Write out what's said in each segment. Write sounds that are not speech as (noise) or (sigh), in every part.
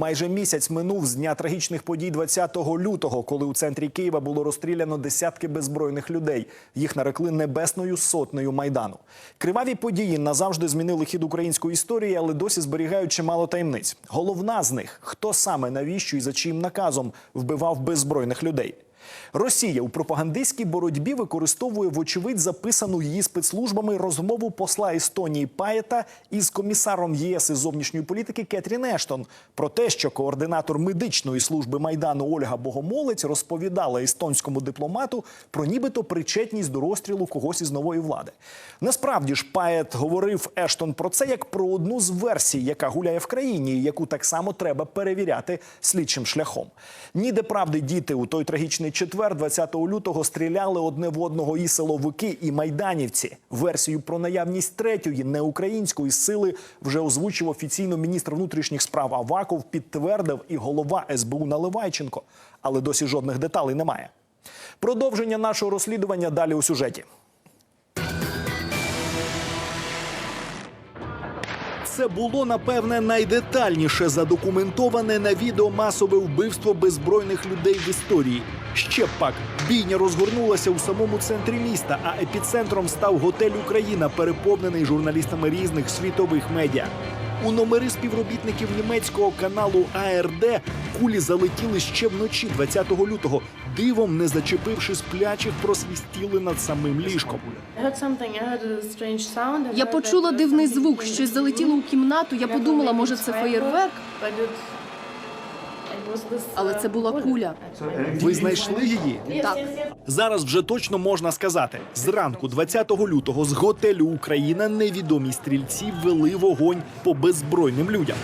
Майже місяць минув з дня трагічних подій 20 лютого, коли у центрі Києва було розстріляно десятки беззбройних людей. Їх нарекли небесною сотнею майдану. Криваві події назавжди змінили хід української історії, але досі зберігають чимало таємниць. Головна з них хто саме навіщо і за чиїм наказом вбивав беззбройних людей. Росія у пропагандистській боротьбі використовує вочевидь записану її спецслужбами розмову посла Естонії Паєта із комісаром ЄС із зовнішньої політики Кетрін Ештон про те, що координатор медичної служби майдану Ольга Богомолець розповідала естонському дипломату про нібито причетність до розстрілу когось із нової влади. Насправді ж Паєт говорив Ештон про це як про одну з версій, яка гуляє в країні, яку так само треба перевіряти слідчим шляхом. Ніде правди діти у той трагічний четвер, 20 лютого, стріляли одне в одного і силовики, і майданівці. Версію про наявність третьої неукраїнської сили вже озвучив офіційно міністр внутрішніх справ Аваков, підтвердив і голова СБУ Наливайченко. Але досі жодних деталей немає. Продовження нашого розслідування далі у сюжеті. Це було напевне найдетальніше задокументоване на відео масове вбивство беззбройних людей в історії. Ще пак бійня розгорнулася у самому центрі міста, а епіцентром став готель Україна, переповнений журналістами різних світових медіа. У номери співробітників німецького каналу АРД кулі залетіли ще вночі 20 лютого, дивом не зачепивши сплячих, просвістіли над самим ліжком. Я почула дивний звук, щось залетіло у кімнату. Я подумала, може, це феєрверк, але це була куля. Ви знайшли її? Так. Зараз вже точно можна сказати: зранку, 20 лютого, з готелю Україна невідомі стрільці вели вогонь по беззбройним людям.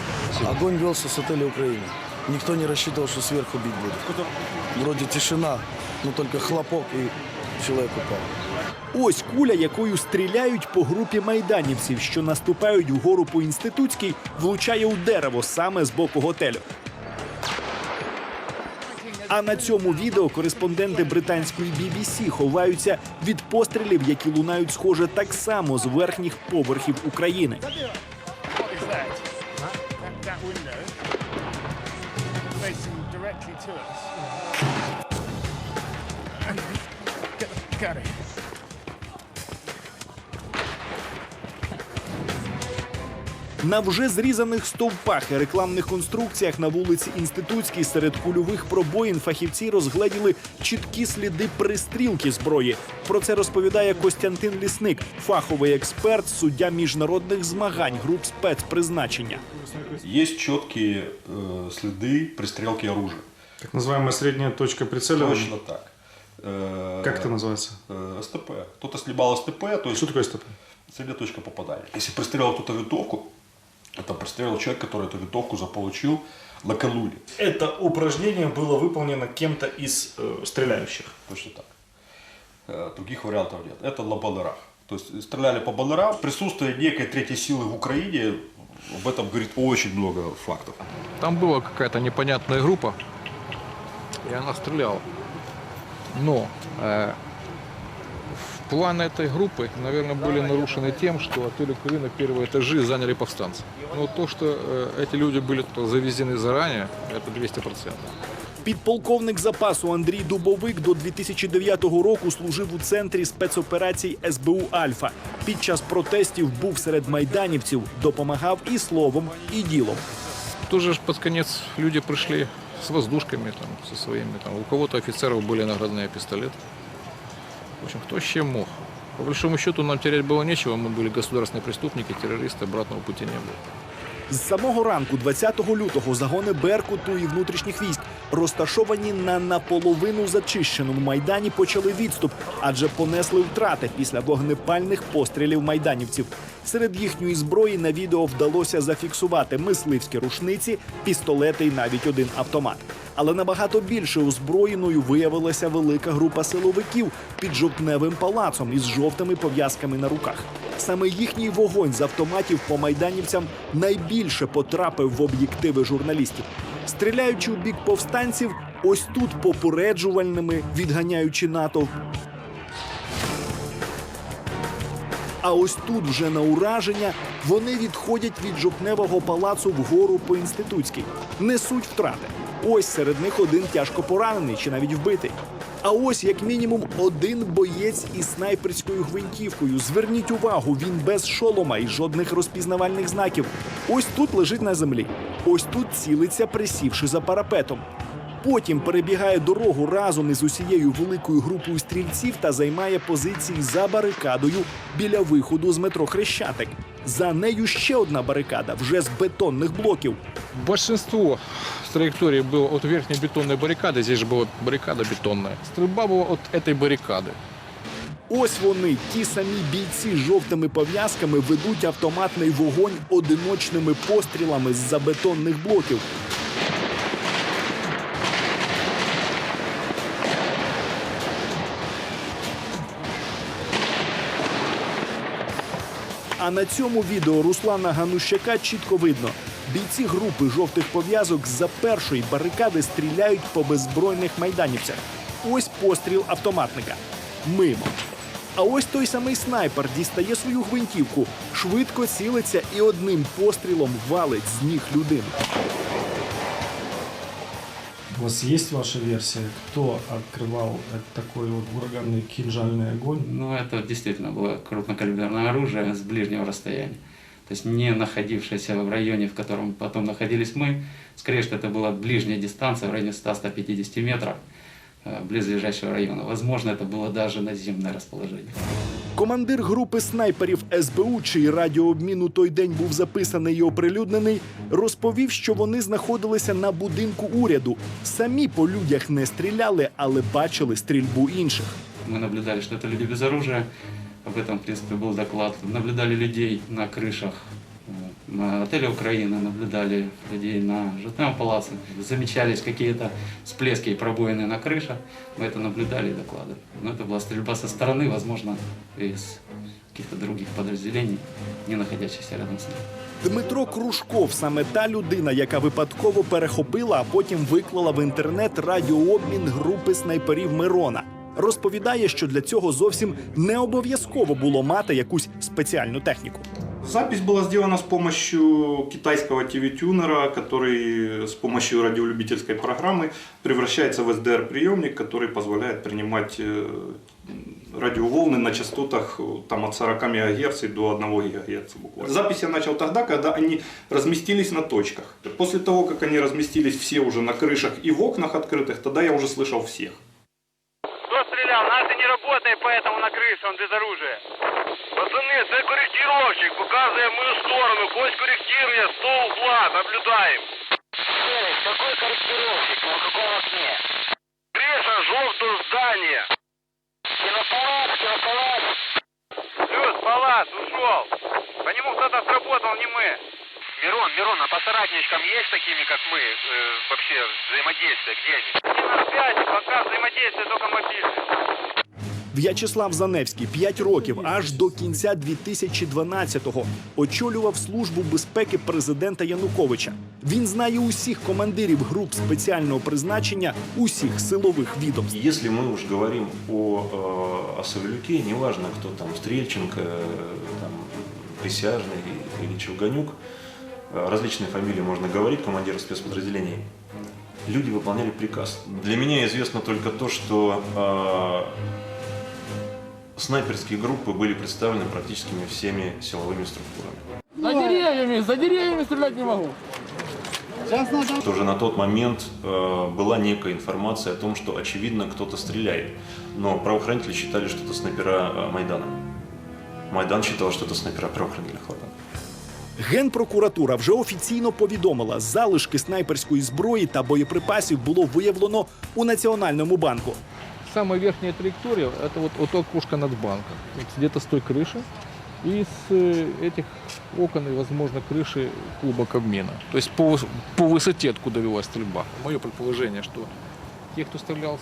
Огонь велся с отеля Украины. Никто не рассчитывал, что сверху бить будет. Вроде тишина, но только хлопок и человек упал. Ось куля, якою стріляють по групі майданівців, що наступають вгору по інститутській, влучає у дерево саме з боку готелю. А на цьому відео кореспонденти британської BBC ховаються від пострілів, які лунають схоже так само з верхніх поверхів України. Got is На вже зрізаних стовпах і рекламних конструкціях на вулиці Інститутській серед кульових пробоїн фахівці розгледіли чіткі сліди пристрілки зброї. Про це розповідає Костянтин Лісник, фаховий експерт, суддя міжнародних змагань груп спецпризначення. Есть четкие э, следы пристрелки оружия. Так называемая средняя точка прицеливания. Точно так. Э, Как это называется? э, СТП. Кто-то сливал СТП, то есть Что такое СТП? средняя точка попадания. Если пристрелил кто-то винтовку, это пристрелил человек, который эту винтовку заполучил на кануне. Это упражнение было выполнено кем-то из э, стреляющих. Точно так. Э, Других вариантов нет. Это на баннерах. То есть стреляли по баннерам. Присутствие некой третьей силы в Украине, об этом говорит очень много фактов. Там была какая-то непонятная группа, и она стреляла. Но э, планы этой группы, наверное, были нарушены тем, что отель Украина первые этажи заняли повстанцы. Но то, что э, эти люди были туда завезены заранее, это 200%. Підполковник запасу Андрій Дубовик до 2009 року служив у центрі спецоперацій СБУ Альфа. Під час протестів був серед майданівців, допомагав і словом, і ділом. Тоже ж под конец люди пришли с воздушками, там, со своими. Там. У кого-то офицеров были наградные пистолеты. В общем, кто с чем мог. По большому счету нам терять было нечего. Мы были государственные преступники, террористы, обратного пути не было. З самого ранку, 20 лютого, загони Беркуту і внутрішніх військ, розташовані на наполовину зачищеному майдані, почали відступ, адже понесли втрати після вогнепальних пострілів майданівців. Серед їхньої зброї на відео вдалося зафіксувати мисливські рушниці, пістолети і навіть один автомат. Але набагато більше озброєною виявилася велика група силовиків під жовтневим палацом із жовтими пов'язками на руках. Саме їхній вогонь з автоматів по майданівцям найбільше потрапив в об'єктиви журналістів. Стріляючи у бік повстанців, ось тут попереджувальними відганяючи натовп. А ось тут вже на ураження вони відходять від жовтневого палацу вгору по інститутській, несуть втрати. Ось серед них один тяжко поранений чи навіть вбитий. А ось як мінімум один боєць із снайперською гвинтівкою. Зверніть увагу, він без шолома і жодних розпізнавальних знаків. Ось тут лежить на землі. Ось тут цілиться, присівши за парапетом. Потім перебігає дорогу разом із усією великою групою стрільців та займає позиції за барикадою біля виходу з метро Хрещатик. За нею ще одна барикада, вже з бетонних блоків. Большинство с траектории было от верхней бетонной баррикады, здесь же была баррикада бетонная. Стрельба была от этой баррикады. Ось вони, ті самі бійці з жовтими пов'язками, ведуть автоматний вогонь одиночними пострілами з-за бетонних блоків. А на цьому відео Руслана Ганущака чітко видно. Бійці групи жовтих пов'язок з-за першої барикади стріляють по беззбройних майданівцях. Ось постріл автоматника. Мимо. А ось той самий снайпер дістає свою гвинтівку, швидко цілиться і одним пострілом валить з ніг людину. У вас есть ваша версия, кто открывал э, такой вот ураганный кинжальный огонь? Ну, это действительно было крупнокалиберное оружие с ближнего расстояния. То есть не находившееся в районе, в котором потом находились мы. Скорее, что это была ближняя дистанция в районе 100-150 метров э, близлежащего района. Возможно, это было даже наземное расположение. Командир групи снайперів СБУ, чий радіообмін у той день був записаний і оприлюднений, розповів, що вони знаходилися на будинку уряду. Самі по людях не стріляли, але бачили стрільбу інших. Мы наблюдали, что это люди без оружия. Об этом, в принципе, был доклад. Наблюдали людей на крышах э, на отеле Украина, наблюдали людей на Житном палаце. Замечались какие-то всплески и пробоины на крышах. Мы это наблюдали и докладывали. Но это была стрельба со стороны, возможно, из каких-то других подразделений, не находящихся рядом с нами. Дмитро Кружков саме та людина, яка випадково перехопила, а потім виклала в інтернет радіообмін групи снайперів Мирона. Розповідає, що для цього зовсім не обов'язково було мати якусь спеціальну техніку. Запись была сделана с помощью китайского TV-тюнера, который с помощью радиолюбительской программы превращается в SDR-приемник, который позволяет принимать э, радиоволны на частотах э, там, от 40 МГц до 1 ГГц буквально. Запись я начал тогда, когда они разместились на точках. После того, как они разместились все уже на крышах и в окнах открытых, тогда я уже слышал всех. Кто стрелял? Наш не работает, поэтому на крыше он без оружия. Пацаны, це корректировщик, показывает в мою сторону. Пусть корректирует, 100 угла, наблюдаем. Какой корректировщик? На каком окне? Крыша желтого здания. Кинопалат, кинопалат. Плюс, палат, ушел. По нему кто-то сработал, не мы. Мирон, Мирон, а по соратничкам есть такими, как мы, э, вообще взаимодействие? Где они? Не на связи, пока взаимодействие только мобильное. В'ячеслав Заневський 5 років аж до кінця 2012-го очолював службу безпеки президента Януковича. Він знає усіх командирів груп спеціального призначення усіх силових відомств. Если мы уж говорим о, э, о Савелюке, неважно, кто там, Стрельченко, э, там, Присяжный или Чевганюк, э, различные фамилии можно говорить, командиров спецподразделений, люди выполняли приказ. Для меня известно только то, что э, снайперские группы были представлены практически всеми силовыми структурами. За деревьями, за деревьями стрелять не могу. Что уже на тот момент э, была некая информация о том, что очевидно кто-то стреляет. Но правоохранители считали, что это снайпера э, Майдана. Майдан считал, что это снайпера правоохранительных органов. Генпрокуратура вже офіційно повідомила, залишки снайперської зброї та боєприпасів було виявлено у Національному банку. Самая верхняя траектория – это вот, вот окошко Нацбанка. Вот где-то с той крыши. И с э, этих окон и, возможно, крыши клуба Кабмина. То есть по, по высоте, откуда велась стрельба. Мое предположение, что те, кто стрелял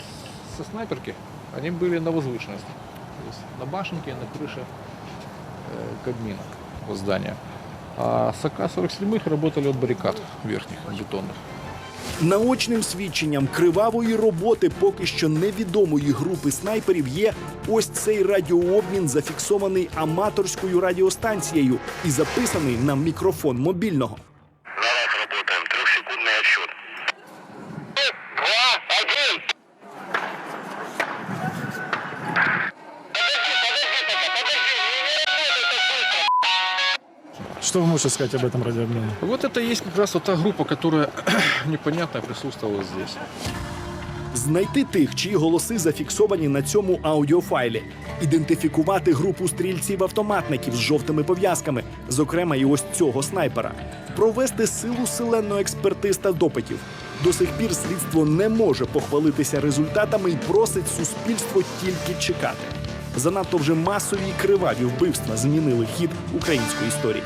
со снайперки, они были на возвышенности. То есть на башенке, на крыше э, Кабмина, здания. А с АК-47 работали от баррикад верхних, бетонных. Наочним свідченням кривавої роботи поки що невідомої групи снайперів є ось цей радіообмін, зафіксований аматорською радіостанцією і записаний на мікрофон мобільного. Что вы можете сказать об этом радиообмене? Вот это и есть как раз вот та группа, которая (clears throat) непонятно присутствовала здесь. Знайти тих, чиї голоси зафіксовані на цьому аудіофайлі, ідентифікувати групу стрільців-автоматників з жовтими пов'язками, зокрема і ось цього снайпера, провести силу селенної експертиз та допитів. До сих пір слідство не може похвалитися результатами і просить суспільство тільки чекати. Занадто вже масові й криваві вбивства змінили хід української історії.